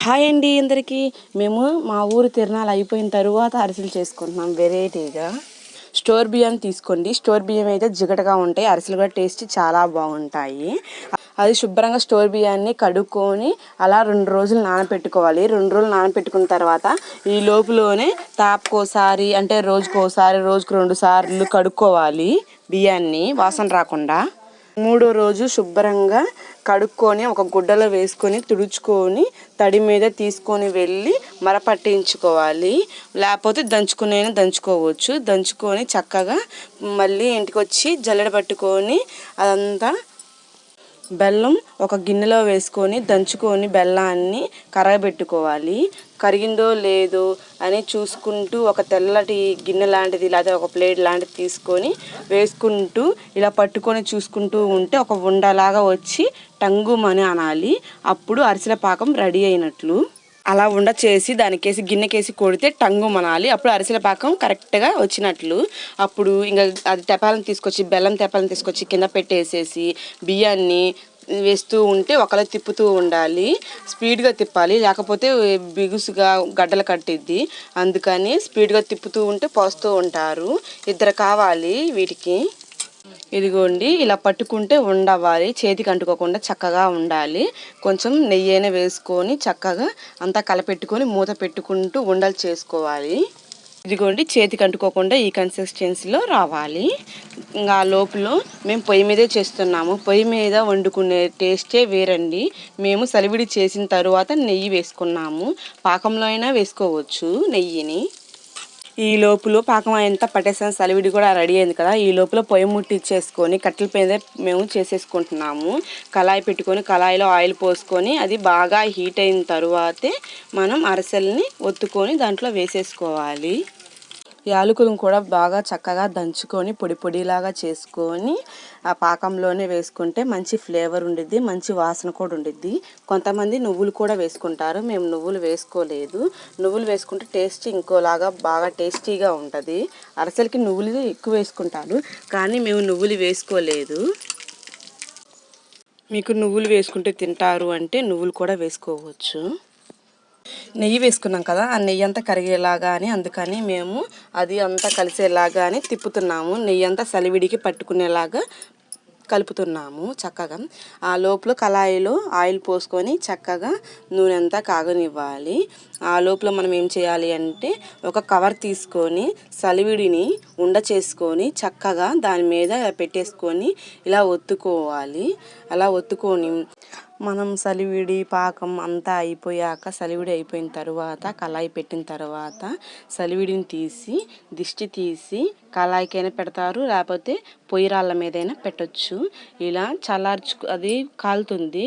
Hi అండి అందరికీ. మేము మా ఊరు తిరణాలు అయిపోయిన తరువాత అరిసెలు చేసుకుంటున్నాం వెరైటీగా. స్టోర్ బియ్యం తీసుకోండి. స్టోర్ బియ్యం అయితే జిగటగా ఉంటాయి. అరిసెలు కూడా టేస్ట్ చాలా బాగుంటాయి. అది శుభ్రంగా స్టోర్ బియ్యాన్ని కడుక్కొని అలా రెండు రోజులు నానపెట్టుకోవాలి. రెండు రోజులు నానపెట్టుకున్న తర్వాత ఈ లోపులోనే తాపకోసారి అంటే రోజుకోసారి రోజుకు రెండు సార్లు కడుక్కోవాలి బియ్యాన్ని. వాసన రాకుండా. మూడో రోజు శుభ్రంగా కడుక్కొని ఒక గుడ్డలో వేసుకొని తుడుచుకొని తడి మీద తీసుకొని వెళ్ళి మరపట్టించుకోవాలి లేకపోతే దంచుకునైనా దంచుకోవచ్చు. దంచుకొని చక్కగా మళ్ళీ ఇంటికి వచ్చి జల్లెడ పట్టుకొని అదంతా బెల్లం ఒక గిన్నెలో వేసుకొని దంచుకొని బెల్లాన్ని కరగబెట్టుకోవాలి. కరిగిందో లేదో అని చూసుకుంటూ ఒక తెల్లటి గిన్నె లాంటిది లేదా ఒక ప్లేట్ లాంటిది తీసుకొని వేసుకుంటూ ఇలా పట్టుకొని చూసుకుంటూ ఉంటే ఒక ఉండలాగా వచ్చి టంగుమని అనాలి. అప్పుడు అరిసెల పాకం రెడీ అయినట్లు. అలా ఉండ చేసి దానికేసి గిన్నెకేసి కొడితే టంగు మనాలి. అప్పుడు అరిసెల పాకం కరెక్ట్గా వచ్చినట్లు. అప్పుడు ఇంకా అది తెపాలను తీసుకొచ్చి బెల్లం తెపాలను తీసుకొచ్చి కింద పెట్టేసేసి బియ్యాన్ని వేస్తూ ఉంటే ఒకలా తిప్పుతూ ఉండాలి. స్పీడ్గా తిప్పాలి. లేకపోతే బిగుసుగా గడ్డలు కట్టిద్ది. అందుకని స్పీడ్గా తిప్పుతూ ఉంటే పోస్తూ ఉంటారు. ఇద్దరు కావాలి వీటికి. ఇదిగోండి ఇలా పట్టుకుంటే ఉండవాలి. చేతికి అంటుకోకుండా చక్కగా ఉండాలి. కొంచెం నెయ్యి అయినా వేసుకొని చక్కగా అంతా కలపెట్టుకొని మూత పెట్టుకుంటూ ఉండలు చేసుకోవాలి. ఇదిగోండి చేతికి అంటుకోకుండా ఈ కన్సిస్టెన్సీలో రావాలి. ఇంకా లోపల మేము పొయ్యి మీదే చేస్తున్నాము. పొయ్యి మీద వండుకునే టేస్టే వేరండి. మేము సలివిడి చేసిన తరువాత నెయ్యి వేసుకున్నాము. పాకంలో అయినా వేసుకోవచ్చు నెయ్యిని. ఈ లోపల పాకం అంతా పట్టేసిన. సలివిడి కూడా రెడీ అయింది కదా. ఈ లోపల పొయ్యి ముట్టించేసుకొని కట్టెల పైన మేము చేసేసుకుంటున్నాము. కళాయి పెట్టుకొని కళాయిలో ఆయిల్ పోసుకొని అది బాగా హీట్ అయిన తర్వాతే మనం అరసెల్ని ఒత్తుకొని దాంట్లో వేసేసుకోవాలి. యాలకులను కూడా బాగా చక్కగా దంచుకొని పొడి పొడిలాగా చేసుకొని ఆ పాకంలోనే వేసుకుంటే మంచి ఫ్లేవర్ ఉండిద్ది మంచి వాసన కూడా ఉండిద్ది. కొంతమంది నువ్వులు కూడా వేసుకుంటారు. మేము నువ్వులు వేసుకోలేదు. నువ్వులు వేసుకుంటే టేస్ట్ ఇంకోలాగా బాగా టేస్టీగా ఉంటుంది. అరసలకి నువ్వులు ఎక్కువ వేసుకుంటారు. కానీ మేము నువ్వులు వేసుకోలేదు. మీకు నువ్వులు వేసుకుంటే తింటారు అంటే నువ్వులు కూడా వేసుకోవచ్చు. నెయ్యి వేసుకున్నాం కదా ఆ నెయ్యి అంతా కరిగేలాగా అని అందుకని మేము అది అంతా కలిసేలాగా అని తిప్పుతున్నాము. నెయ్యి అంతా సలివిడికి పట్టుకునేలాగా కలుపుతున్నాము చక్కగా. ఆ లోపల కళాయిలో ఆయిల్ పోసుకొని చక్కగా నూనె అంతా కాగనివ్వాలి. ఆ లోపల మనం ఏం చేయాలి అంటే ఒక కవర్ తీసుకొని సలివిడిని ఉండ చేసుకొని చక్కగా దాని మీద పెట్టేసుకొని ఇలా ఒత్తుకోవాలి. అలా ఒత్తుకొని మనం సలివిడి పాకం అంతా అయిపోయాక సలివిడి అయిపోయిన తర్వాత కళాయి పెట్టిన తర్వాత సలివిడిని తీసి దిష్టి తీసి కళాయికైనా పెడతారు లేకపోతే పొయ్యిరాళ్ళ మీదైనా పెట్టచ్చు. ఇలా చల్లార్చు అది కాలుతుంది.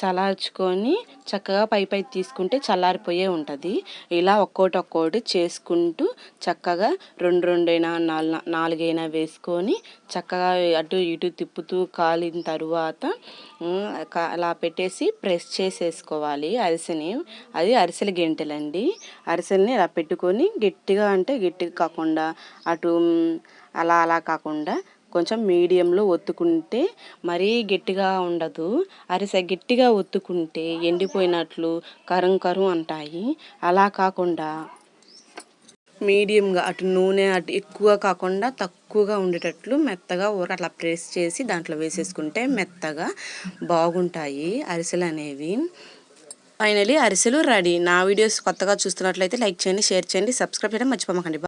చల్లార్చుకొని చక్కగా పై పై తీసుకుంటే చల్లారిపోయే ఉంటుంది. ఇలా ఒక్కోటి ఒక్కోటి చేసుకుంటూ చక్కగా రెండు రెండైనా నాలుగు నాలుగైనా వేసుకొని చక్కగా అటు ఇటు తిప్పుతూ కాలిన తరువాత అలా పెట్టేసి ప్రెస్ చేసేసుకోవాలి అరిసెని. అది అరిసెల గెంటెలండి. అరిసెల్ని ఇలా పెట్టుకొని గట్టిగా అంటే గట్టిగా కాకుండా అటు అలా అలా కాకుండా కొంచెం మీడియంలో ఒత్తుకుంటే మరీ గట్టిగా ఉండదు. అరిసె గట్టిగా ఒత్తుకుంటే ఎండిపోయినట్లు కరం కరం అంటాయి. అలా కాకుండా మీడియంగా అటు నూనె అటు ఎక్కువ కాకుండా తక్కువగా ఉండేటట్లు మెత్తగా ఊర అట్లా ప్రెస్ చేసి దాంట్లో వేసేసుకుంటే మెత్తగా బాగుంటాయి అరిసెలు అనేవి. ఫైనలీ అరిసెలు రెడీ నా వీడియోస్ కొత్తగా చూస్తున్నట్లయితే లైక్ చేయండి షేర్ చేయండి సబ్స్క్రైబ్ చేయడం మర్చిపోమకండి.